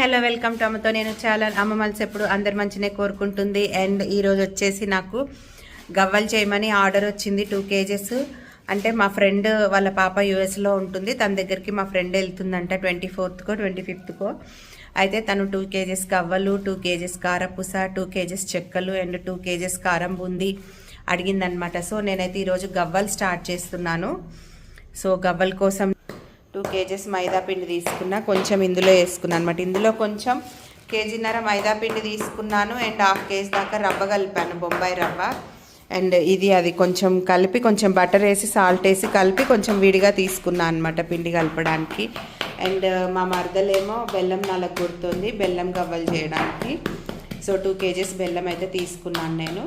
Hello welcome to అమ్మతో నేను చాలా అమ్మ మనసు ఎప్పుడు అందరు మంచినే కోరుకుంటుంది. అండ్ ఈరోజు వచ్చేసి నాకు గవ్వలు చేయమని ఆర్డర్ వచ్చింది టూ కేజెస్. అంటే మా ఫ్రెండ్ వాళ్ళ పాప యూఎస్లో ఉంటుంది. తన దగ్గరికి మా ఫ్రెండ్ వెళ్తుందంట ట్వంటీ ఫోర్త్కో ట్వంటీ ఫిఫ్త్కో అయితే తను టూ కేజెస్ గవ్వలు టూ కేజెస్ కారపూస టూ కేజెస్ చెక్కలు అండ్ టూ కేజెస్ కారం బూంది అడిగిందనమాట. సో నేనైతే ఈరోజు గవ్వలు స్టార్ట్ చేస్తున్నాను. సో గవ్వల కోసం టూ కేజెస్ మైదాపిండి తీసుకున్నా కొంచెం ఇందులో వేసుకున్నాను అనమాట ఇందులో కొంచెం కేజీన్నర మైదాపిండి తీసుకున్నాను అండ్ హాఫ్ కేజీ దాకా రవ్వ కలిపాను బొంబాయి రవ్వ. అండ్ ఇది అది కొంచెం కలిపి కొంచెం బటర్ వేసి సాల్ట్ వేసి కలిపి కొంచెం విడిగా తీసుకున్నాను అనమాట పిండి కలపడానికి. అండ్ మా మరదలేమో బెల్లం నలగొడుతుంది బెల్లం గవ్వలు చేయడానికి. సో టూ కేజీస్ బెల్లం అయితే తీసుకున్నాను నేను.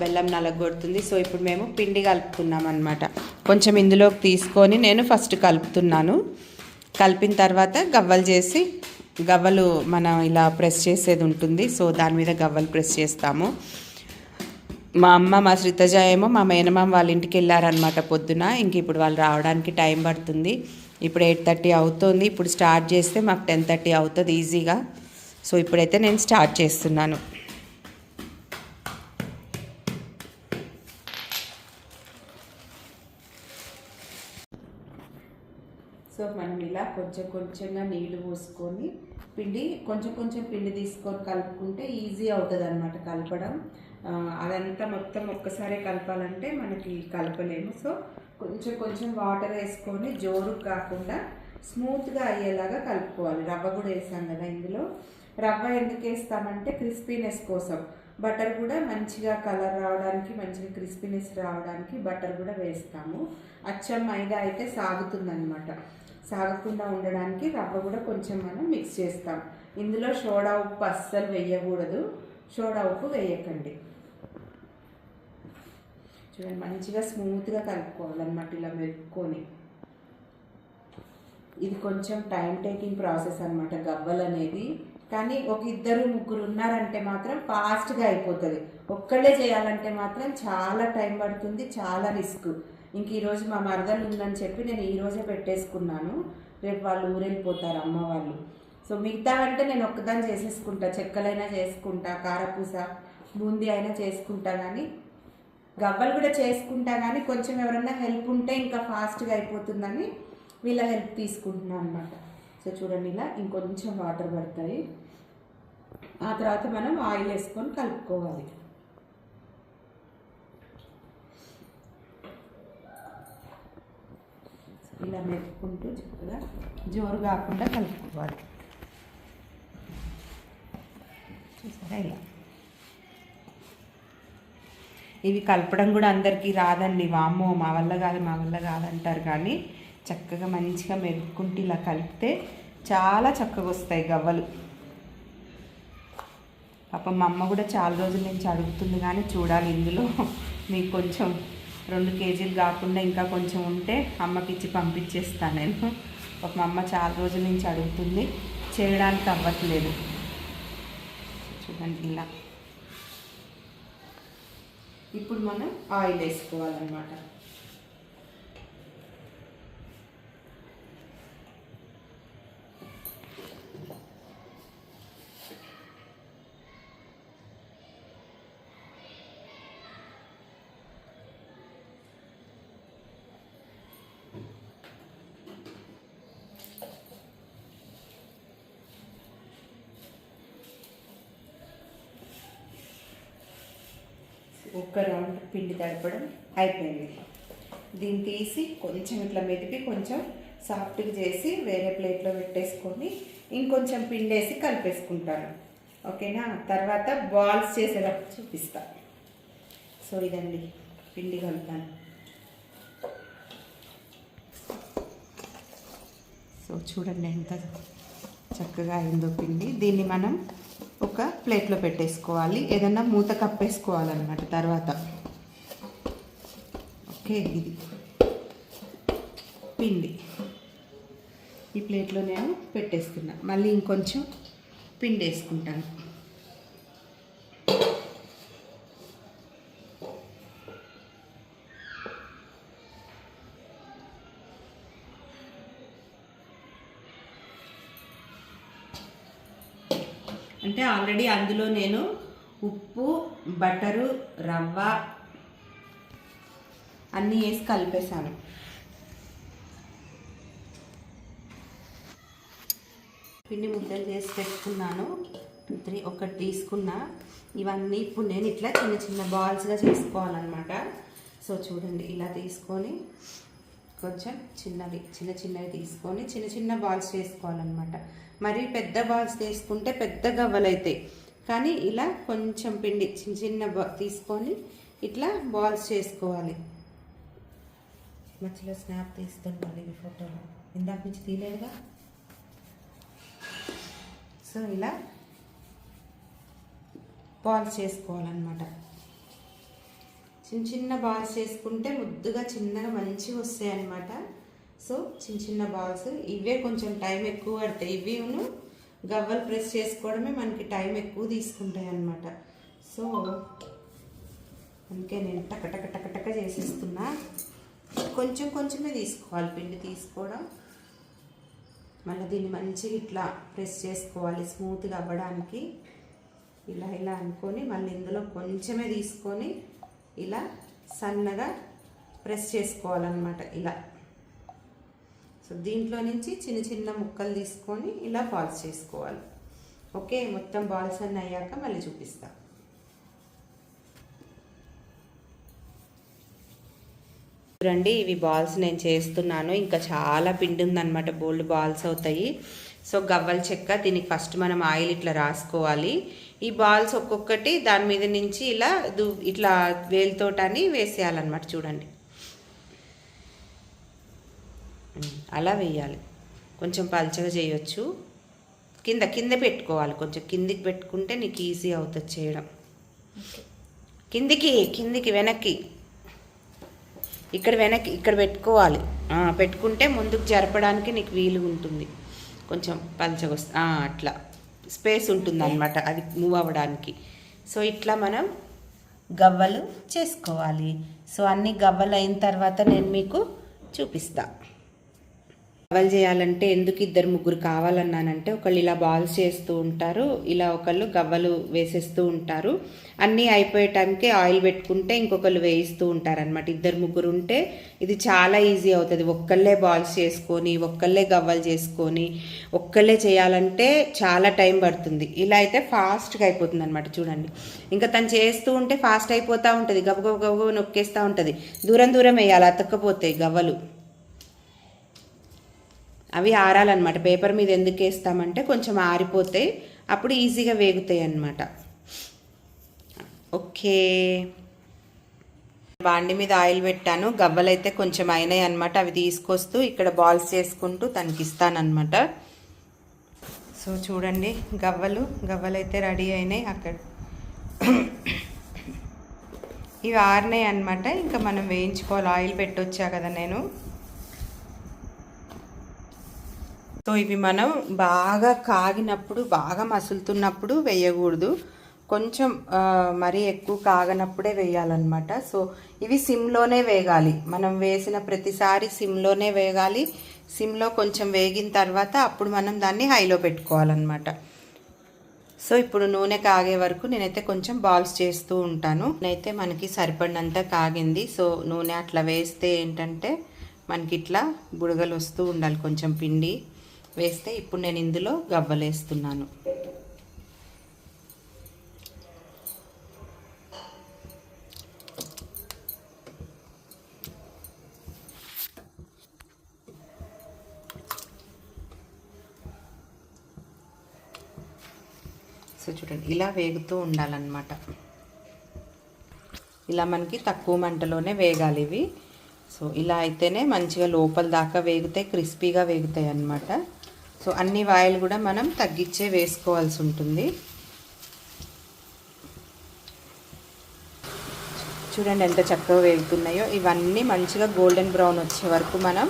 బెల్లం నలగొడుతుంది. సో ఇప్పుడు మేము పిండి కలుపుకున్నాం అనమాట కొంచెం ఇందులోకి తీసుకొని నేను ఫస్ట్ కలుపుతున్నాను. కలిపిన తర్వాత గవ్వలు చేసి గవ్వలు మనం ఇలా ప్రెస్ చేసేది ఉంటుంది. సో దాని మీద గవ్వలు ప్రెస్ చేస్తాము. మా అమ్మ మా శ్రీతజ ఏమో మా మేనమామ వాళ్ళ ఇంటికి వెళ్ళారనమాట పొద్దున. ఇంక ఇప్పుడు వాళ్ళు రావడానికి టైం పడుతుంది. ఇప్పుడు ఎయిట్ థర్టీ అవుతుంది. ఇప్పుడు స్టార్ట్ చేస్తే మాకు టెన్ థర్టీ అవుతుంది ఈజీగా. సో ఇప్పుడైతే నేను స్టార్ట్ చేస్తున్నాను. మనం ఇలా కొంచెం కొంచెంగా నీళ్ళు పోసుకొని పిండి కొంచెం కొంచెం పిండి తీసుకొని కలుపుకుంటే ఈజీ అవుతుంది అనమాట కలపడం అదంతా మొత్తం ఒక్కసారే కలపాలంటే మనకి కలపలేము. సో కొంచెం కొంచెం వాటర్ వేసుకొని జోరు కాకుండా స్మూత్గా అయ్యేలాగా కలుపుకోవాలి. రవ్వ కూడా వేసాం కదా ఇందులో. రవ్వ ఎందుకు వేస్తామంటే క్రిస్పీనెస్ కోసం. బటర్ కూడా మంచిగా కలర్ రావడానికి మంచిగా క్రిస్పీనెస్ రావడానికి బటర్ కూడా వేస్తాము. అచ్చం మైదా అయితే సాగుతుందన్నమాట. సాగకుండా ఉండడానికి రవ్వ కూడా కొంచెం మనం మిక్స్ చేస్తాం. ఇందులో సోడా ఉప్పు అస్సలు వేయకూడదు. సోడా ఉప్పు వేయకండి. చూడండి మంచిగా స్మూత్గా కలుపుకోవాలన్నమాట ఇలా మెరుక్కొని. ఇది కొంచెం టైం టేకింగ్ ప్రాసెస్ అనమాట గవ్వలు అనేది. కానీ ఒక ఇద్దరు ముగ్గురు ఉన్నారంటే మాత్రం ఫాస్ట్గా అయిపోతుంది. ఒక్కళ్ళే చేయాలంటే మాత్రం చాలా టైం పడుతుంది చాలా రిస్క్ ఇంక ఈరోజు మా మరదలు ఉందని చెప్పి నేను ఈరోజే పెట్టేసుకున్నాను. రేపు వాళ్ళు ఊరెళ్ళిపోతారు అమ్మ వాళ్ళు. సో మిగతా అంటే నేను ఒక్కదాన్ని చేసేసుకుంటా. చెక్కలైనా చేసుకుంటా కారపూస బూందీ అయినా చేసుకుంటా కానీ గవ్వలు కూడా చేసుకుంటా కానీ కొంచెం ఎవరన్నా హెల్ప్ ఉంటే ఇంకా ఫాస్ట్గా అయిపోతుందని వీళ్ళ హెల్ప్ తీసుకుంటున్నాను అనమాట సో చూడండి ఇలా ఇంకొంచెం వాటర్ పడతాయి. ఆ తర్వాత మనం ఆయిల్ వేసుకొని కలుపుకోవాలి. ఇలా మెరుపుకుంటూ చక్కగా జోరు కాకుండా కలుపుకోవాలి. చూసారా ఇలా? ఇవి కలపడం కూడా అందరికీ రాదండి. వామ్మో మా వల్ల కాదు మా వల్ల కాదంటారు. కానీ చక్కగా మంచిగా మెరుపుకుంటూ ఇలా కలిపితే చాలా చక్కగా వస్తాయి గవ్వలు. పాపం మా అమ్మ కూడా చాలా రోజుల నుంచి అడుగుతుంది కానీ చూడాలి ఇందులో. మీకు కొంచెం రెండు కేజీలు కాకుండా ఇంకా కొంచెం ఉంటే అమ్మకి ఇచ్చి పంపించేస్తాను నేను. ఒక మా అమ్మ చాలా రోజుల నుంచి అడుగుతుంది చేయడానికి అవ్వట్లేదు. చూడండి ఇలా. ఇప్పుడు మనం ఆయిల్ వేసుకోవాలన్నమాట ఒక్క రౌండ్ పిండి తడపడం అయిపోయింది. దీన్ని తీసి కొంచెం ఇట్లా మెదిపి కొంచెం సాఫ్ట్గా చేసి వేరే ప్లేట్లో పెట్టేసుకొని ఇంకొంచెం పిండి వేసి కలిపేసుకుంటాను. ఓకేనా? తర్వాత బాల్స్ చేసేటప్పుడు చూపిస్తా. సో ఇదండి పిండి కలుపుతాను. సో చూడండి ఎంత చక్కగా అయిందో పిండి. దీన్ని మనం ఒక ప్లేట్లో పెట్టేసుకోవాలి. ఏదన్నా మూత కప్పేసుకోవాలన్నమాట తర్వాత. కేక్ ఇది. పిండి. ఈ ప్లేట్లో నేను పెట్టేస్తున్నా. మళ్ళీ ఇంకొంచెం పిండి వేసుకుంటాను. అంటే ఆల్రెడీ అందులో నేను ఉప్పు బటరు రవ్వ అన్నీ వేసి కలిపేశాను. పిండి ముద్దలు చేసి పెట్టుకున్నాను. త్రీ ఒకటి తీసుకున్నా ఇవన్నీ ఇప్పుడు నేను ఇట్లా చిన్న చిన్న బాల్స్గా చేసుకోవాలన్నమాట. సో చూడండి ఇలా తీసుకొని కొంచెం చిన్నవి చిన్న చిన్నవి తీసుకొని చిన్న చిన్న బాల్స్ చేసుకోవాలన్నమాట. మరి పెద్ద బాల్స్ తీసుకుంటే పెద్ద గవ్వలు అవుతాయి కానీ ఇలా కొంచెం పిండి చిన్న చిన్న తీసుకొని ఇట్లా బాల్స్ చేసుకోవాలి. మధ్యలో స్నాప్ తీస్తుండాలి ఈ ఫోటోలో ఇందాక నుంచి తీయలేదుగా? సో ఇలా బాల్స్ చేసుకోవాలన్నమాట. చిన్న చిన్న బాల్స్ చేసుకుంటే ముద్దుగా చిన్నగా మంచిగా వస్తాయి అన్నమాట సో చిన్న చిన్న బాల్స్ ఇవే కొంచెం టైం ఎక్కువ పడతాయి. ఇవిను గవ్వలు ప్రెస్ చేసుకోవడమే మనకి టైం ఎక్కువ తీసుకుంటాయి అన్నమాట సో అందుకే నేను టక టక టక టక చేసేస్తున్నా. కొంచెం కొంచెమే తీసుకోవాలి. పిండి తీసుకోవడం. మళ్ళీ దీన్ని మంచిగా ఇట్లా ప్రెస్ చేసుకోవాలి. స్మూత్గా అవ్వడానికి. ఇలా ఇలా అనుకొని మళ్ళీ ఇందులో కొంచెమే తీసుకొని ఇలా సన్నగా ప్రెస్ చేసుకోవాలన్నమాట. ఇలా. సో దీంట్లో నుంచి చిన్న చిన్న ముక్కలు తీసుకొని ఇలా బాల్స్ చేసుకోవాలి. ఓకే? మొత్తం బాల్స్ అన్నీ అయ్యాక మళ్ళీ చూపిస్తాం. చూడండి ఇవి బాల్స్ నేను చేస్తున్నాను. ఇంకా చాలా పిండి ఉందన్నమాట బోల్డ్ బాల్స్ అవుతాయి. సో గవ్వల చెక్క దీనికి ఫస్ట్ మనం ఆయిల్ ఇట్లా రాసుకోవాలి. ఈ బాల్స్ ఒక్కొక్కటి దాని మీద నుంచి ఇలా దు ఇట్లా వేలుతోటని వేసేయాలన్నమాట చూడండి. అలా వేయాలి. కొంచెం పల్చగా చేయొచ్చు. కింద కింద పెట్టుకోవాలి. కొంచెం కిందికి పెట్టుకుంటే నీకు ఈజీ అవుతుంది చేయడం. కిందికి కిందికి వెనక్కి. ఇక్కడ వెనక్కి ఇక్కడ పెట్టుకోవాలి. పెట్టుకుంటే ముందుకు జరపడానికి నీకు వీలు ఉంటుంది. కొంచెం పలచగా అట్లా. స్పేస్ ఉంటుంది అనమాట అది మూవ్ అవ్వడానికి. సో ఇట్లా మనం గవ్వలు చేసుకోవాలి. సో అన్ని గవ్వలు అయిన తర్వాత నేను మీకు చూపిస్తాను గవ్వలు చేయాలంటే ఎందుకు ఇద్దరు ముగ్గురు కావాలన్నానంటే ఒకళ్ళు ఇలా బాల్స్ చేస్తూ ఉంటారు ఇలా ఒకళ్ళు గవ్వలు వేసేస్తూ ఉంటారు. అన్నీ అయిపోయే టైంకి ఆయిల్ పెట్టుకుంటే ఇంకొకళ్ళు వేయిస్తూ ఉంటారనమాట ఇద్దరు ముగ్గురు ఉంటే ఇది చాలా ఈజీ అవుతుంది. ఒక్కళ్ళే బాల్స్ చేసుకొని ఒక్కళ్ళే గవ్వలు చేసుకొని ఒక్కళ్ళే చేయాలంటే చాలా టైం పడుతుంది. ఇలా అయితే ఫాస్ట్గా అయిపోతుంది అనమాట చూడండి. ఇంకా తను చేస్తూ ఉంటే ఫాస్ట్ అయిపోతూ ఉంటుంది. గబగబ గబగబ నొక్కేస్తూ ఉంటుంది. దూరం దూరం వేయాలి అతక్కపోతాయి గవ్వలు. అవి ఆరాలన్నమాట. పేపర్ మీద ఎందుకు వేస్తామంటే కొంచెం ఆరిపోతాయి అప్పుడు ఈజీగా వేగుతాయి అన్నమాట. ఓకే. బాండి మీద ఆయిల్ పెట్టాను. గవ్వలు అయితే కొంచెం అయినాయి అనమాట అవి తీసుకొస్తూ ఇక్కడ బాల్స్ చేసుకుంటూ తనకి ఇస్తానమాట సో చూడండి గవ్వలు గవ్వలు అయితే రెడీ అయినాయి అక్కడ. ఇవి ఆరినాయి అనమాట ఇంకా మనం వేయించుకోవాలి. ఆయిల్ పెట్టొచ్చా కదా నేను. సో ఇవి మనం బాగా కాగినప్పుడు బాగా మసులుతున్నప్పుడు వేయకూడదు. కొంచెం మరీ ఎక్కువ కాగనప్పుడే వేయాలన్నమాట. సో ఇవి సిమ్లోనే వేగాలి. మనం వేసిన ప్రతిసారి సిమ్లోనే వేగాలి. సిమ్లో కొంచెం వేగిన తర్వాత అప్పుడు మనం దాన్ని హైలో పెట్టుకోవాలన్నమాట. సో ఇప్పుడు నూనె కాగే వరకు నేనైతే కొంచెం బాల్స్ చేస్తూ ఉంటాను. నేనైతే మనకి సరిపడినంత కాగింది. సో నూనె అట్లా వేస్తే ఏంటంటే మనకి ఇట్లా బుడగలు వస్తూ ఉండాలి. కొంచెం పిండి వేస్తే ఇప్పుడు నేను ఇందులో గవ్వలేస్తున్నాను. సో చూడండి ఇలా వేగుతూ ఉండాలన్నమాట. ఇలా మనకి తక్కువ మంటలోనే వేగాలి ఇవి. సో ఇలా అయితేనే మంచిగా లోపల దాకా వేగుతాయి క్రిస్పీగా వేగుతాయి అన్నమాట సో అన్ని వాయిల్ కూడా మనం తగ్గించే వేసుకోవాల్సి ఉంటుంది. చూడండి ఎంత చక్కగా వేగుతున్నాయో. ఇవన్నీ మంచిగా గోల్డెన్ బ్రౌన్ వచ్చే వరకు మనం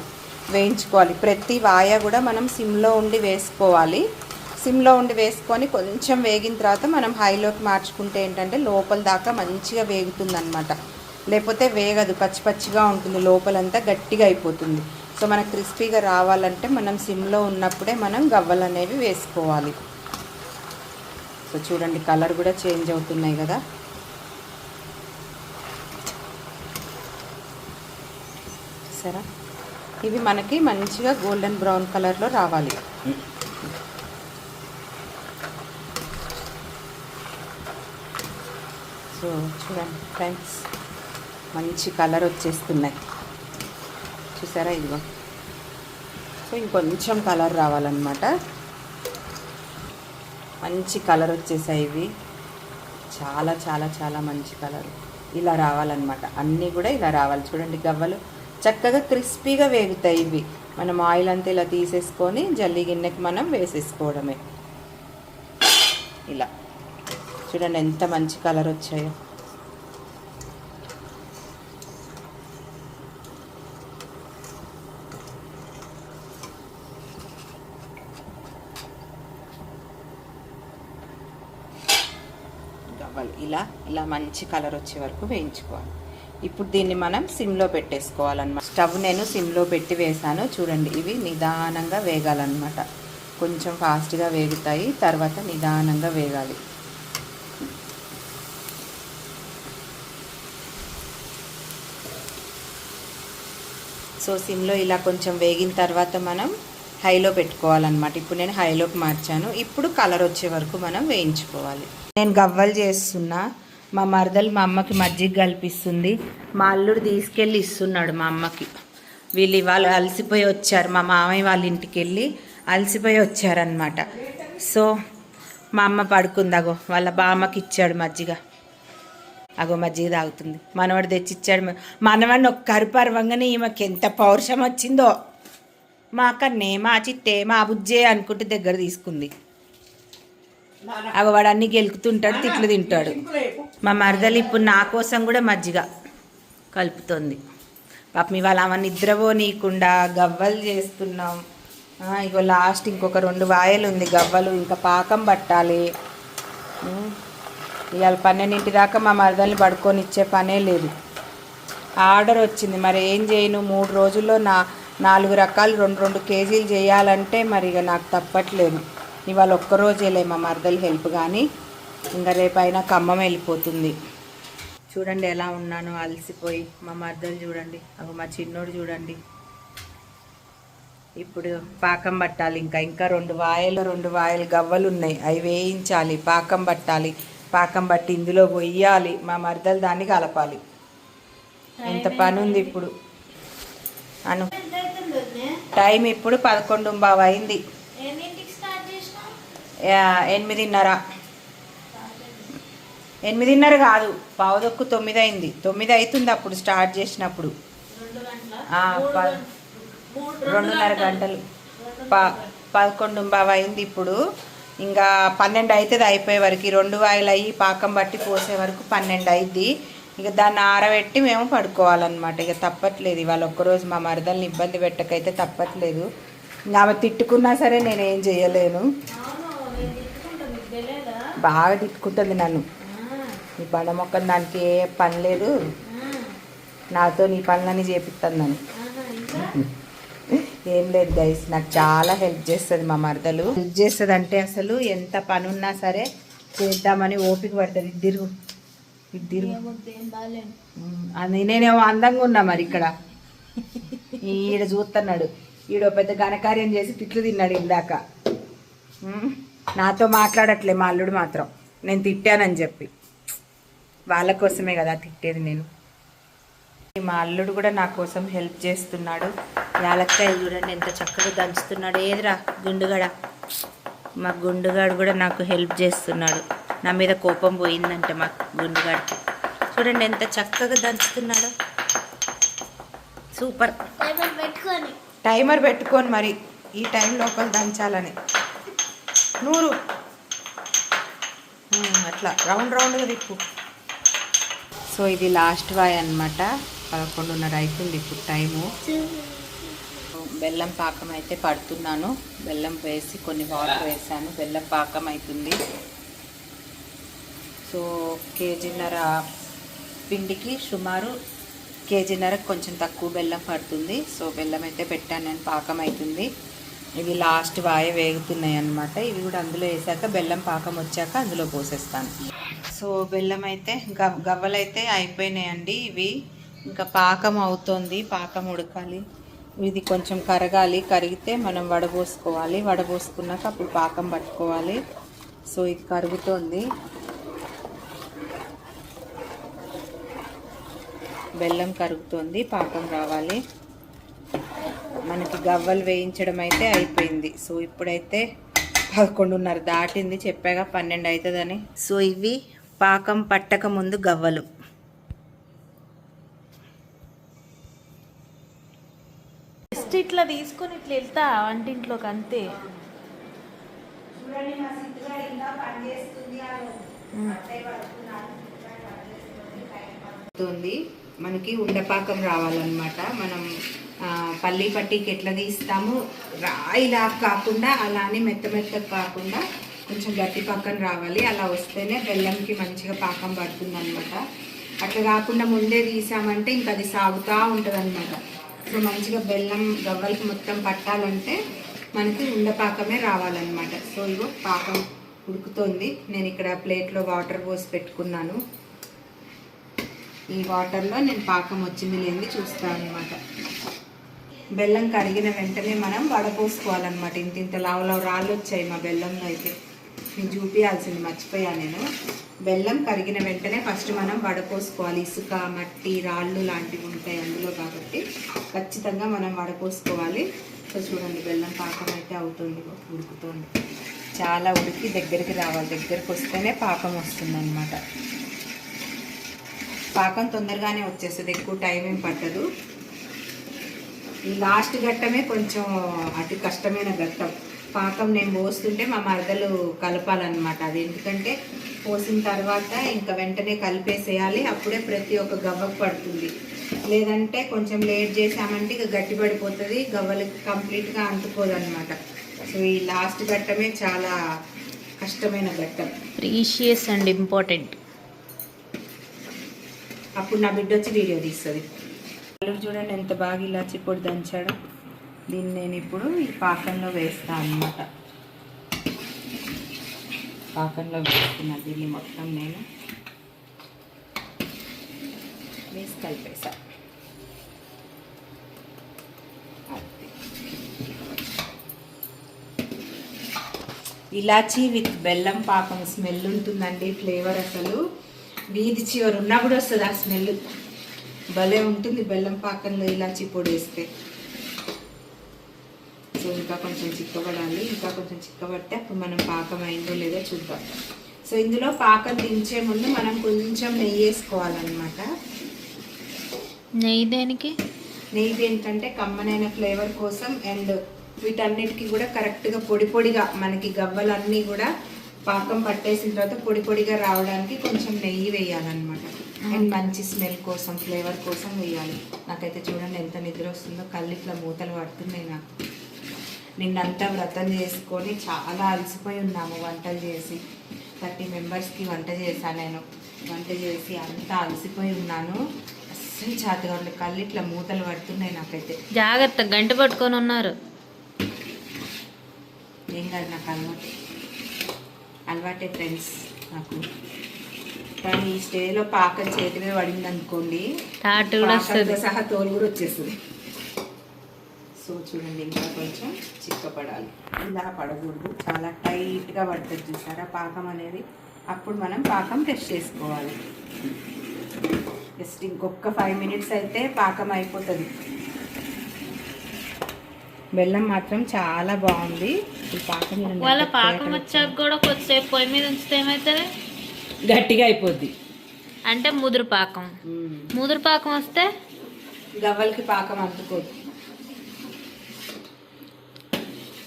వేయించుకోవాలి. ప్రతి వాయ కూడా మనం సిమ్లో ఉండి వేసుకోవాలి. సిమ్లో ఉండి వేసుకొని కొంచెం వేగిన తర్వాత మనం హైలోకి మార్చుకుంటే ఏంటంటే లోపల దాకా మంచిగా వేగుతుందన్నమాట. లేకపోతే వేగదు పచ్చి పచ్చిగా ఉంటుంది లోపలంతా గట్టిగా అయిపోతుంది. సో మనకు క్రిస్పీగా రావాలంటే మనం సిమ్లో ఉన్నప్పుడే మనం గవ్వలు అనేవి వేసుకోవాలి. సో చూడండి కలర్ కూడా చేంజ్ అవుతున్నాయి కదా. సరే. ఇవి మనకి మంచిగా గోల్డెన్ బ్రౌన్ కలర్లో రావాలి. సో చూడండి ఫ్రెండ్స్ మంచి కలర్ వచ్చేస్తున్నాయి. చూసారా? ఇదిగో. సో ఇంకొంచెం కలర్ రావాలన్నమాట. మంచి కలర్ వచ్చేసాయి ఇవి. చాలా చాలా చాలా మంచి కలర్ ఇలా రావాలన్నమాట. అన్నీ కూడా ఇలా రావాలి. చూడండి గవ్వలు. చక్కగా క్రిస్పీగా వేగుతాయి ఇవి. మనం ఆయిల్ అంతా ఇలా తీసేసుకొని జల్లి గిన్నెకి మనం వేసేసుకోవడమే. ఇలా. చూడండి ఎంత మంచి కలర్ వచ్చాయో గవ్వలు ఇలా మంచి కలర్ వచ్చే వరకు వేయించుకోవాలి. ఇప్పుడు దీన్ని మనం సిమ్లో పెట్టేసుకోవాలన్నమాట. స్టవ్ నేను సిమ్లో పెట్టి వేసాను. చూడండి ఇవి నిదానంగా వేగాలన్నమాట. కొంచెం ఫాస్ట్గా వేగుతాయి తర్వాత నిదానంగా వేగాలి. సో సిమ్లో ఇలా కొంచెం వేగిన తర్వాత మనం హైలో పెట్టుకోవాలన్నమాట. ఇప్పుడు నేను హైలోకి మార్చాను. ఇప్పుడు కలర్ వచ్చే వరకు మనం వేయించుకోవాలి. నేను గవ్వలు చేస్తున్నా. మా మరదలు మా అమ్మకి మజ్జిగ కల్పిస్తుంది. మా అల్లుడు తీసుకెళ్ళి ఇస్తున్నాడు మా అమ్మకి. వీళ్ళు ఇవాళ అలసిపోయి వచ్చారు. మా మామయ్య వాళ్ళ ఇంటికి వెళ్ళి అలసిపోయి వచ్చారనమాట సో మా అమ్మ పడుకుందగో వాళ్ళ బామ్మకి ఇచ్చాడు మజ్జిగ. అగో మజ్జిగ తాగుతుంది. మనవాడు తెచ్చిచ్చాడు. మనవాడిని ఒక్క కరుపర్వంగానే ఈమెకి ఎంత పౌరుషం వచ్చిందో. మా అక్క మా చిట్టే మా బుజ్జే అనుకుంటే దగ్గర తీసుకుంది. వాడు అన్ని గెలుకుతుంటాడు తిట్లు తింటాడు. మా మరదలు ఇప్పుడు నా కోసం కూడా మజ్జిగ కలుపుతుంది. పాపం ఇవాళ ఆమె నిద్రవో నీకుండా గవ్వలు చేస్తున్నాం. ఇగో లాస్ట్ ఇంకొక రెండు వాయలు ఉంది గవ్వలు ఇంకా పాకం పట్టాలి. ఇవాళ పన్నెండింటి దాకా మా మరదల్ని పడుకొని ఇచ్చే పనే లేదు. ఆర్డర్ వచ్చింది మరి ఏం చేయను? మూడు రోజుల్లో నా నాలుగు రకాలు రెండు రెండు కేజీలు చేయాలంటే మరి ఇక నాకు తప్పట్లేదు. ఇవాళ ఒక్కరోజేలే మా మరదలు హెల్ప్ కానీ ఇంకా రేపైనా ఖమ్మం వెళ్ళిపోతుంది. చూడండి ఎలా ఉన్నాను అలసిపోయి. మా మరదలు చూడండి అవి మా చిన్నోడు చూడండి. ఇప్పుడు పాకం పట్టాలి ఇంకా. ఇంకా రెండు వాయలు రెండు వాయలు గవ్వలు ఉన్నాయి. అవి వేయించాలి పాకం పట్టాలి. పాకం పట్టి ఇందులో పొయ్యాలి. మా మరదలు దాన్ని కలపాలి. ఎంత పని ఉంది ఇప్పుడు? అను. టైం ఇప్పుడు పదకొండు బావ అయింది ఎన్నింటికి స్టార్ట్ చేసినావు యా, ఎనిమిదిన్నర. ఎనిమిదిన్నర కాదు పావుదొక్కు తొమ్మిది అయింది తొమ్మిది అవుతుంది అప్పుడు స్టార్ట్ చేసినప్పుడు. రెండున్నర గంటలు. ప పదకొండు బావ అయింది ఇప్పుడు. ఇంకా పన్నెండు అవుతుంది అయిపోయే వరకు. రెండు వాయిలు అయ్యి పాకం బట్టి పోసే వరకు పన్నెండు అయింది ఇక దాన్ని ఆరబెట్టి మేము పడుకోవాలన్నమాట. ఇక తప్పట్లేదు. ఇవాళ ఒక్కరోజు మా మరదల్ని ఇబ్బంది పెట్టకైతే తప్పట్లేదు. ఇంకా ఆమె తిట్టుకున్నా సరే నేనేం చేయలేను. బాగా తిట్టుకుంటుంది నన్ను. ఈ బండ మొక్కలు దానికి ఏ పని లేదు. నాతో నీ పనులని చేపిస్తాను నన్ను. ఏం లేదు గైస్ నాకు చాలా హెల్ప్ చేస్తుంది మా మరదలు. హెల్ప్ చేస్తుంది అంటే అసలు ఎంత పని ఉన్నా సరే చేద్దామని ఓపిక పడుతుంది. ఇద్దరు ఇద్దరు అది నేనేమో అందంగా ఉన్నా మరి ఇక్కడ. ఈడ చూస్తున్నాడు. ఈడో పెద్ద ఘనకార్యం చేసి తిట్లు తిన్నాడు ఇందాక. నాతో మాట్లాడట్లే మా అల్లుడు మాత్రం. నేను తిట్టానని చెప్పి. వాళ్ళ కోసమే కదా తిట్టేది నేను. మా అల్లుడు కూడా నా కోసం హెల్ప్ చేస్తున్నాడు. యాలక్కాయలు చూడండి ఎంత చక్కగా దంచుతున్నాడు. ఏదిరా గుండుగడ? మా గుండుగాడు కూడా నాకు హెల్ప్ చేస్తున్నాడు. నా మీద కోపం పోయిందంటే మా గుండుగాడికి చూడండి ఎంత చక్కగా దంచుతున్నాడు. సూపర్. టైమర్ పెట్టుకొని మరి ఈ టైం లోపల దంచాలని. నూరు. అట్లా. రౌండ్ రౌండ్గా తిప్పు. సో ఇది లాస్ట్ వాయ్ అనమాట పదకొండున్నర అవుతుంది ఇప్పుడు టైము. బెల్లం పాకం అయితే పడుతున్నాను. బెల్లం వేసి కొన్ని వాటర్ వేసాను. బెల్లం పాకం అవుతుంది సో కేజీన్నర పిండికి సుమారు కేజీన్నర కొంచెం తక్కువ బెల్లం పడుతుంది. సో బెల్లం అయితే పెట్టాను. నేను పాకం అవుతుంది ఇవి లాస్ట్ వాయ వేగుతున్నాయి అన్నమాట. ఇవి కూడా అందులో వేసాక బెల్లం పాకం వచ్చాక అందులో పోసేస్తాను. సో బెల్లం అయితే గవ్ గవ్వలైతే అయిపోయినాయండి ఇవి. ఇంకా పాకం అవుతోంది పాకం ఉడకాలి. ఇది కొంచెం కరగాలి కరిగితే మనం వడబోసుకోవాలి వడబోసుకున్నాక అప్పుడు పాకం పట్టుకోవాలి. సో ఇది కరుగుతోంది. బెల్లం కరుగుతోంది పాకం రావాలి. మనకి గవ్వలు వేయించడం అయితే అయిపోయింది. సో ఇప్పుడైతే పదకొండున్నర దాటింది. చెప్పాగా పన్నెండు అవుతుందని సో ఇవి పాకం పట్టక ముందు గవ్వలు. జస్ట్ ఇట్లా తీసుకొని ఇట్లా వెళ్తా వంటింట్లోకి అంతే. మనకి ఉండపాకం రావాలన్నమాట. మనం పల్లి పట్టీకి ఎట్లా తీస్తాము రాయిలా కాకుండా అలానే మెత్త మెత్తగా కాకుండా కొంచెం గట్టి పక్కన రావాలి. అలా వస్తేనే బెల్లంకి మంచిగా పాకం పడుతుంది అనమాట అట్లా కాకుండా ముందే తీసామంటే ఇంకా అది సాగుతూ ఉంటుంది అనమాట సో మంచిగా బెల్లం గవ్వలకి మొత్తం పట్టాలంటే మనకి ఉండపాకమే రావాలన్నమాట. సో ఇగో పాకం ఉడుకుతోంది. నేను ఇక్కడ ప్లేట్లో వాటర్ పోసి పెట్టుకున్నాను. ఈ వాటర్లో నేను పాకం వచ్చింది లేని చూస్తాను అనమాట బెల్లం కరిగిన వెంటనే మనం వడపోసుకోవాలన్నమాట. ఇంత ఇంత లావు లావు రాళ్ళు వచ్చాయి మా బెల్లంలో అయితే. నేను చూపించాల్సింది మర్చిపోయా నేను. బెల్లం కరిగిన వెంటనే ఫస్ట్ మనం వడపోసుకోవాలి. ఇసుక మట్టి రాళ్ళు లాంటివి ఉంటాయి అందులో కాబట్టి ఖచ్చితంగా మనం వడపోసుకోవాలి. సో చూడండి బెల్లం పాకం అయితే అవుతుంది ఉడుకుతుంది. చాలా ఉడికి దగ్గరికి రావాలి. దగ్గరికి వస్తేనే పాకం వస్తుంది పాకం తొందరగానే వచ్చేస్తుంది. ఎక్కువ టైం ఏం పట్టదు. ఈ లాస్ట్ ఘట్టమే కొంచెం అతి కష్టమైన ఘట్టం. పాకం నేను పోస్తుంటే మా మరదలు కలపాలన్నమాట. అది ఎందుకంటే పోసిన తర్వాత ఇంకా వెంటనే కలిపేసేయాలి. అప్పుడే ప్రతి ఒక్క గవ్వకు పడుతుంది. లేదంటే కొంచెం లేట్ చేసామంటే ఇక గట్టి పడిపోతుంది. గవ్వలకి కంప్లీట్గా అంటుకోదన్నమాట. సో ఈ లాస్ట్ ఘట్టమే చాలా కష్టమైన ఘట్టం. ప్రీషియస్ అండ్ ఇంపార్టెంట్ అప్పుడు నా బిడ్డ వచ్చి వీడియో తీస్తుంది. అల్లుడు చూడండి ఎంత బాగా ఇలాచి పొడి దంచాడు. దీన్ని నేను ఇప్పుడు ఈ పాకంలో వేస్తాను అన్నమాట. పాకంలో వేస్తున్నా దీన్ని మొత్తం నేను వేసి కలిపేసా. ఇలాచీ విత్ బెల్లం పాకం స్మెల్ ఉంటుందండి ఫ్లేవర్ అసలు. వీధి చివరి ఉన్నా కూడా వస్తుంది ఆ స్మెల్. భలే ఉంటుంది బెల్లం పాకంలో ఇలాచీ పొడి వేస్తే. సో ఇంకా కొంచెం చిక్కబడాలి. ఇంకా కొంచెం చిక్కబడితే అప్పుడు మనం పాకం అయిందో లేదో చూద్దాం. సో ఇందులో పాకం దించే ముందు మనం కొంచెం నెయ్యి వేసుకోవాలన్నమాట. నెయ్యి దేనికి? నెయ్యి ఏంటంటే కమ్మనైన ఫ్లేవర్ కోసం అండ్ వీటన్నిటికీ కూడా కరెక్ట్గా పొడి పొడిగా మనకి గవ్వలన్నీ కూడా పాకం పట్టేసిన తర్వాత పొడి పొడిగా రావడానికి కొంచెం నెయ్యి వేయాలన్నమాట. అండ్ మంచి స్మెల్ కోసం ఫ్లేవర్ కోసం వేయాలి. నాకైతే చూడండి ఎంత నిద్ర వస్తుందో కళ్ళు ఇట్లా మూతలు పడుతున్నాయి నాకు. నిన్నంతా వ్రతం చేసుకొని చాలా అలసిపోయి ఉన్నాము వంటలు చేసి. థర్టీ మెంబర్స్కి వంట చేశాను నేను. వంట చేసి అంతా అలసిపోయి ఉన్నాను. అస్సలు చేతగా ఉండే కళ్ళు ఇట్లా మూతలు పడుతున్నాయి నాకైతే. జాగ్రత్త గంట పట్టుకొని ఉన్నారు. ఏం కాదు నాకు అలవాటే. అలవాటే ఫ్రెండ్స్ నాకు. కానీ ఈ స్టేజ్లో పాకం చేతి మీద పడింది అనుకోండి సహా తోలు కూడా వచ్చేస్తుంది. సో చూడండి ఇంకా కొంచెం చిక్కపడాలి. ఇలా పడకూడదు. చాలా టైట్గా పడుతుంది చూసారా? పాకం అనేది అప్పుడు మనం పాకం టెస్ట్ చేసుకోవాలి. జస్ట్ ఇంకొక ఫైవ్ మినిట్స్ అయితే పాకం అయిపోతుంది. బెల్లం మాత్రం చాలా బాగుంది. ఈ పాకం వాళ్ళ పాకం వచ్చాక కూడా కొద్దిసేపు పొయ్యి మీద ఉంచితే ఏమవుతుంది గట్టిగా అయిపోద్ది. అంటే ముదురు పాకం. ముదురు పాకం వస్తే? గవ్వలకి పాకం అంటుకోదు.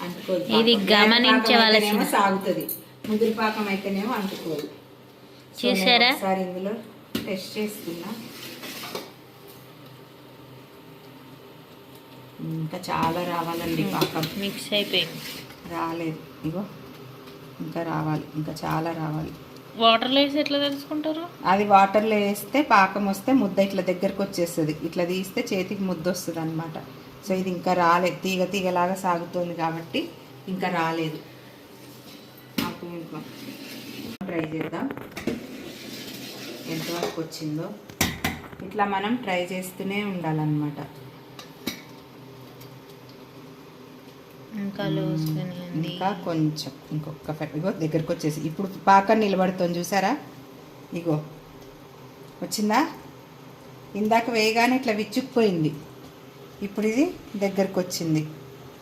అంటుకోదు. ఇది. గమనించవలసిన- అయితేనేమో సాగుతుంది. ముదిరి పాకం అయితేనేమో అంటుకోదు. చూసారా? ఒకసారి ఇందులో టెస్ట్ చేస్తున్నా. ఇంకా చాలా రావాలండి పాకం. మిక్స్ అయిపోయింది. రాలేదు. ఇగో ఇంకా రావాలి. ఇంకా చాలా రావాలి. వాటర్లో వేసి ఎట్లా తెలుసుకుంటారు? అది వాటర్లో వేస్తే పాకం వస్తే ముద్ద ఇట్లా దగ్గరకు వచ్చేస్తుంది. ఇట్లా తీస్తే చేతికి ముద్ద వస్తుంది అనమాట సో ఇది ఇంకా రాలేదు. తీగ తీగలాగా సాగుతోంది కాబట్టి ఇంకా రాలేదు. ట్రై చేద్దాం. ఎంతవరకు వచ్చిందో. ఇట్లా మనం ట్రై చేస్తూనే ఉండాలన్నమాట. ఇంకా లూజ్గానే ఉంది ఇంకా కొంచెం ఇంకొక ఇగో దగ్గరకు వచ్చేసి ఇప్పుడు పాక నిలబడుతుంది చూసారా? ఇగో వచ్చిందా? ఇందాక వేయగానే ఇట్లా విచ్చుకుపోయింది. ఇప్పుడు ఇది దగ్గరకు వచ్చింది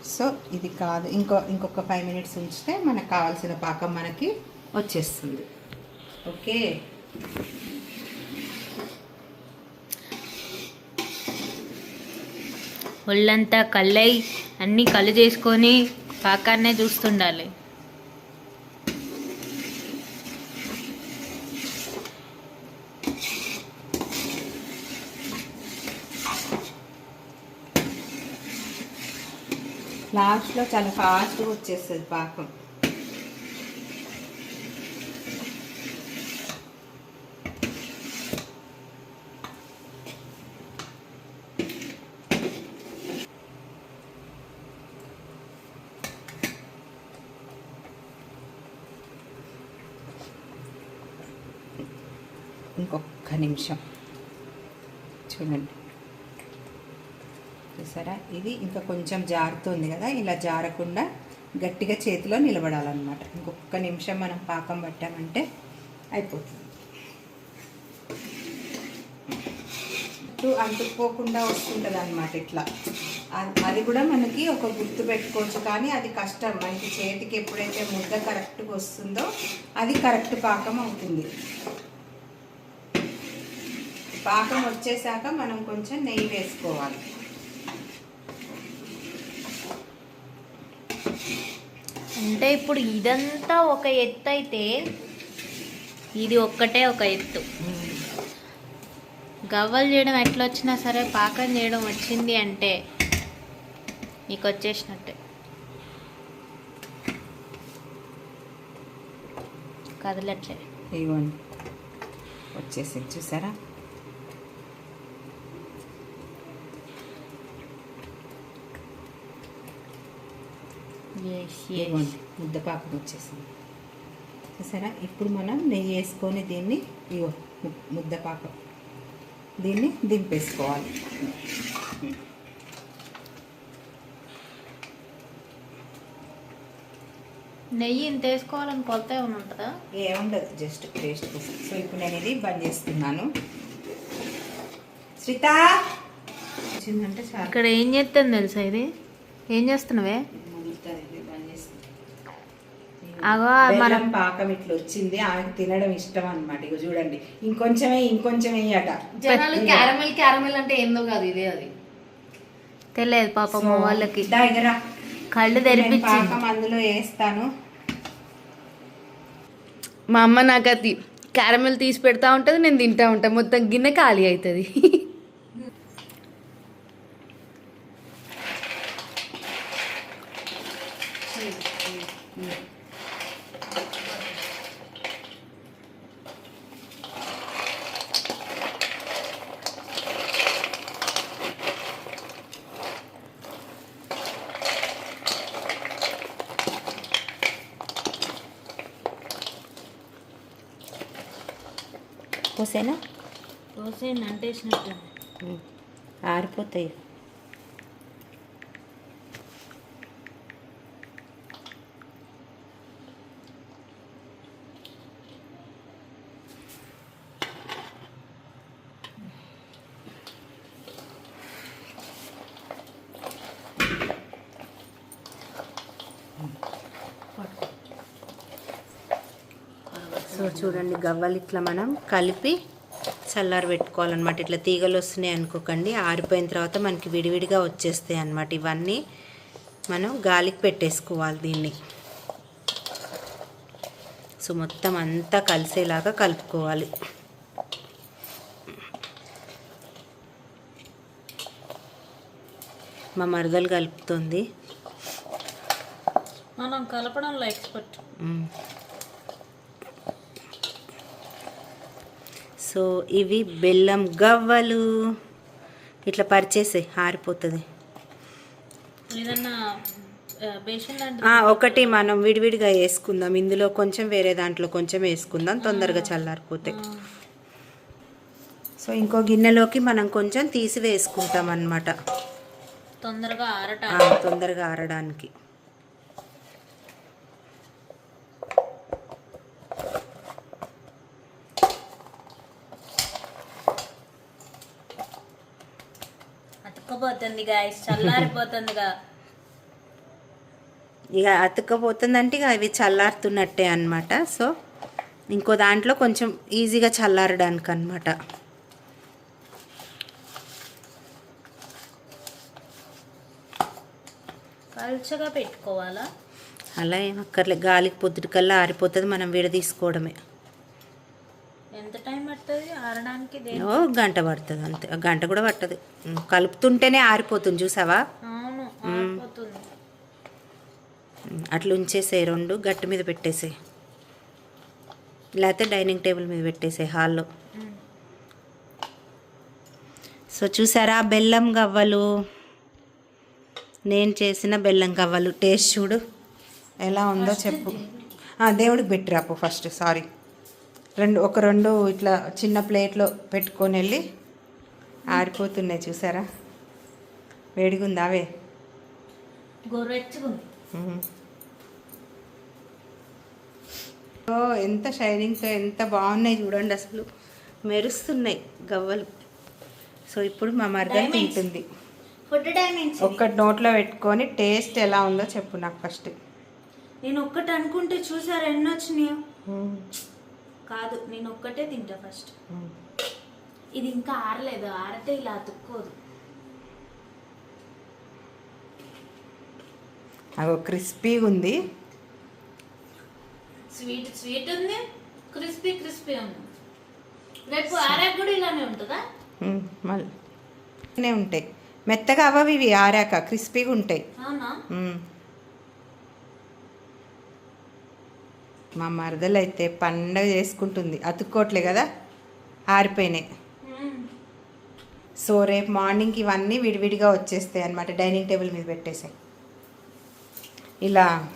సో ఇది కాదు ఇంకో ఇంకొక ఫైవ్ మినిట్స్ ఉంచితే మనకు కావాల్సిన పాకం మనకి వచ్చేస్తుంది. ఓకే? ఒళ్ళంతా కళ్ళై అన్నీ కళ్ళు చేసుకొని పాకాన్నే చూస్తుండాలి. లాస్ట్లో చాలా ఫాస్ట్గా వచ్చేస్తుంది పాకం. ఇంకొక నిమిషం. చూడండి. చూసారా? ఇది ఇంకా కొంచెం జారుతుంది కదా? ఇలా జారకుండా గట్టిగా చేతిలో నిలబడాలన్నమాట. ఇంకొక నిమిషం మనం పాకం పట్టామంటే అయిపోతుంది. అటు అంటుకోకుండా వస్తుంటుంది అనమాట ఇట్లా అది కూడా మనకి ఒక గుర్తు పెట్టుకోవచ్చు. కానీ అది కష్టం. మనకి చేతికి ఎప్పుడైతే ముద్ద కరెక్ట్గా వస్తుందో అది కరెక్ట్ పాకం అవుతుంది. పాకం వచ్చేసాక మనం కొంచెం నెయ్యి వేసుకోవాలి. అంటే ఇప్పుడు ఇదంతా ఒక ఎత్తు అయితే ఇది ఒక్కటే ఒక ఎత్తు. గవ్వలు చేయడం ఎట్లా వచ్చినా సరే పాకం చేయడం వచ్చింది అంటే నీకు వచ్చేసినట్టే. కదలట్లే. ఇవ్వండి వచ్చేసి చూసారా? ఇవ్వండి ముద్దపాకం వచ్చేసింది. చూసారా? ఇప్పుడు మనం నెయ్యి వేసుకొని దీన్ని ము- ముద్దపాకం. దీన్ని దింపేసుకోవాలి. నెయ్యి ఇంత వేసుకోవాలని కొలత ఏమైనా ఉంటుందా? ఏముండదు జస్ట్ టేస్ట్ కోసం. సో ఇప్పుడు నేను ఇది బంద్ చేస్తున్నాను. శ్రీత! వచ్చిందంటే ఇక్కడ ఏం చేస్తుంది తెలుసా ఇది? ఏం చేస్తున్నావే. అగో మన పాకం ఇట్లా వచ్చింది ఆమెకు తినడం ఇష్టం అన్నమాట. ఇక చూడండి ఇంకొంచెమే ఇంకొంచెం వేయట జనాలు క్యారమెల్ క్యారమెల్ అంటే ఏందో కాదు ఇదే అది. తెలియదు పాపం మా వాళ్ళకి. దా ఇగరా. కళ్ళు నేను తెరిపించి పాకం అందులో వేస్తాను. మా అమ్మ నాకు అది క్యారమెల్ తీసి పెడతా ఉంటుంది నేను తింటా ఉంటా. మొత్తం గిన్నె ఖాళీ అవుతుంది పోసేనా పోసేయండి అంటేసినట్టు ఆరిపోతాయి. సో చూడండి గవ్వలు ఇట్లా మనం కలిపి చల్లారి పెట్టుకోవాలన్నమాట. ఇట్లా తీగలు వస్తున్నాయి అనుకోకండి. ఆరిపోయిన తర్వాత మనకి విడివిడిగా వచ్చేస్తాయి అన్నమాట ఇవన్నీ. మనం గాలికి పెట్టేసుకోవాలి దీన్ని. సో మొత్తం అంతా కలిసేలాగా కలుపుకోవాలి. మా మరదలు కలుపుతుంది. మనం కలపడంలో ఎక్స్పర్ట్. సో ఇవి బెల్లం గవ్వలు. ఇట్లా పరిచేసే ఆరిపోతుంది. ఒకటి మనం విడివిడిగా వేసుకుందాం. ఇందులో కొంచెం వేరే దాంట్లో కొంచెం వేసుకుందాం తొందరగా చల్లారిపోతే. సో ఇంకో గిన్నెలోకి మనం కొంచెం తీసి వేసుకుంటాం అన్నమాట తొందరగా ఆరట ఆ, తొందరగా ఆరడానికి. అతుక్కపోతుంది గాయస్ చల్లారిపోతుందిగా. ఇక అతుక్కపోతుందంటే ఇక అవి చల్లారుతున్నట్టే అన్నమాట. సో ఇంకో దాంట్లో కొంచెం ఈజీగా చల్లారడానికి అనమాట పల్చగా పెట్టుకోవాలా? అలా ఏం గాలికి పొద్దుటికల్లా ఆరిపోతుంది మనం విడదీసుకోవడమే ఎంత టైం పడుతుంది ఆరడానికి దేని ఓ గంట పడుతుంది అంతే. గంట కూడా పట్టదు. కలుపుతుంటేనే ఆరిపోతుంది చూసావా? అట్లా ఉంచేసే రెండు గట్టి మీద పెట్టేసే లేకపోతే డైనింగ్ టేబుల్ మీద పెట్టేసే హాల్లో. సో చూసారా బెల్లం గవ్వలు? నేను చేసిన బెల్లం గవ్వలు. టేస్ట్ చూడు ఎలా ఉందో చెప్పు. ఆ, దేవుడికి పెట్టిరాపు ఫస్ట్ సారీ. రెండు ఒక రెండు ఇట్లా చిన్న ప్లేట్లో పెట్టుకొని వెళ్ళి ఆరిపోతున్నాయి చూసారా? వేడిగుందా అవే? ఎంత షైనింగ్తో ఎంత బాగున్నాయి చూడండి అసలు. మెరుస్తున్నాయి గవ్వలు. సో ఇప్పుడు మా మరదలు. తింటుంది. ఒక్కటి నోట్లో పెట్టుకొని టేస్ట్ ఎలా ఉందో చెప్పు నాకు ఫస్ట్. నేను ఒక్కటి అనుకుంటే చూసారు ఎన్ని వచ్చినాయో కాదు నేను ఒక్కటే తింటా ఫస్ట్. ఇది ఇంకా ఆరలేదు ఆరితే ఇలా అతుక్కోదు అగో క్రిస్పీగా ఉంది. స్వీట్ స్వీట్ ఉంది క్రిస్పీ క్రిస్పీ ఉంది. రేపు ఆరాక కూడా ఇలానే ఉంటుందా? మళ్ళీ ఉంటాయి. మెత్తగా అవ్వవి ఇవి ఆరాక క్రిస్పీగా ఉంటాయి. అవునా? మా మరదలు అయితే పండగ చేసుకుంటుంది. అతుక్కోట్లే కదా? ఆరిపోయినాయి. సో రేపు మార్నింగ్ ఇవన్నీ విడివిడిగా వచ్చేస్తాయి అనమాట డైనింగ్ టేబుల్ మీద పెట్టేసాయి. ఇలా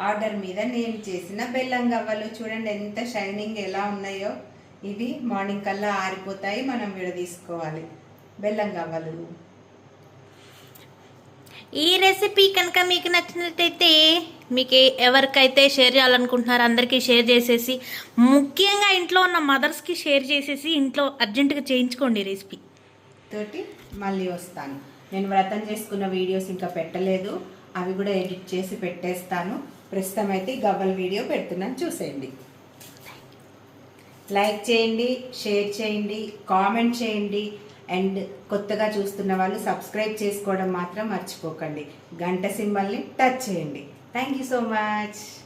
ఆర్డర్ మీద నేను చేసిన బెల్లం గవ్వలు చూడండి ఎంత షైనింగ్ ఎలా ఉన్నాయో. ఇవి మార్నింగ్ కల్లా ఆరిపోతాయి. మనం విడదీసుకోవాలి. బెల్లం గవ్వలు. ఈ రెసిపీ కనుక మీకు నచ్చినట్టయితే మీకు ఎవరికైతే షేర్ చేయాలనుకుంటున్నారో అందరికీ షేర్ చేసేసి ముఖ్యంగా ఇంట్లో ఉన్న మదర్స్కి షేర్ చేసేసి ఇంట్లో అర్జెంటుగా చేయించుకోండి రెసిపీ తోటి మళ్ళీ వస్తాను. నేను వ్రతం చేసుకున్న వీడియోస్ ఇంకా పెట్టలేదు. అవి కూడా ఎడిట్ చేసి పెట్టేస్తాను. ప్రస్తుతం అయితే గవ్వల వీడియో పెడుతున్నాను. చూసేయండి. లైక్ చేయండి షేర్ చేయండి కామెంట్ చేయండి. అండ్ కొత్తగా చూస్తున్న వాళ్ళు సబ్స్క్రైబ్ చేసుకోవడం మాత్రం మర్చిపోకండి. గంట సింబల్ని టచ్ చేయండి. Thank you so much